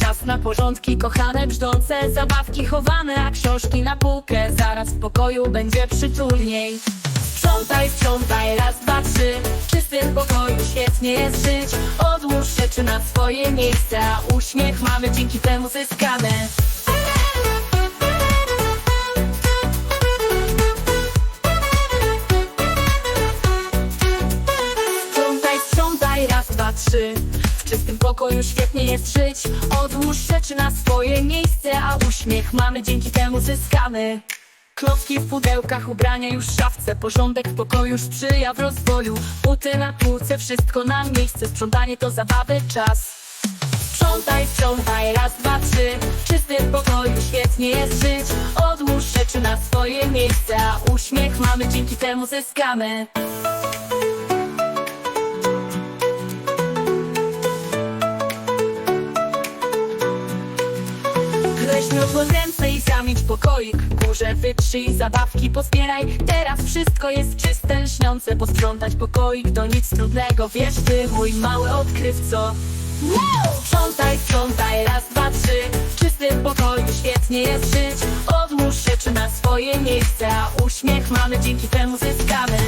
Czas na porządki, kochane brzdące Zabawki chowane, a książki na półkę. Zaraz w pokoju będzie przytulniej. Sprzątaj, sprzątaj, raz, dwa, trzy. W czystym pokoju świetnie jest żyć. Odłóż rzeczy na swoje miejsce. A uśmiech mamy dzięki temu zyskany trzy. W czystym pokoju świetnie jest żyć. Odłóż rzeczy na swoje miejsce A uśmiech mamy. Dzięki temu zyskany Klocki w pudełkach, ubrania już w szafce. Porządek w pokoju sprzyja w rozwoju. Buty na półce, wszystko na miejsce. Sprzątanie to zabawy czas. Sprzątaj, sprzątaj, raz, dwa, trzy. W czystym pokoju świetnie jest żyć. Odłóż rzeczy na swoje miejsce A uśmiech mamy. Dzięki temu zyskamy W ręce i zamieć pokoik. Górze wytrzyj, zabawki pozbieraj. Teraz wszystko jest czyste, lśniące. Posprzątać pokoik to nic trudnego. Wiesz ty, mój mały odkrywco. Sprzątaj, sprzątaj, raz, dwa, trzy. W czystym pokoju świetnie jest żyć. Odłóż rzeczy na swoje miejsce. A uśmiech mamy dzięki temu zyskamy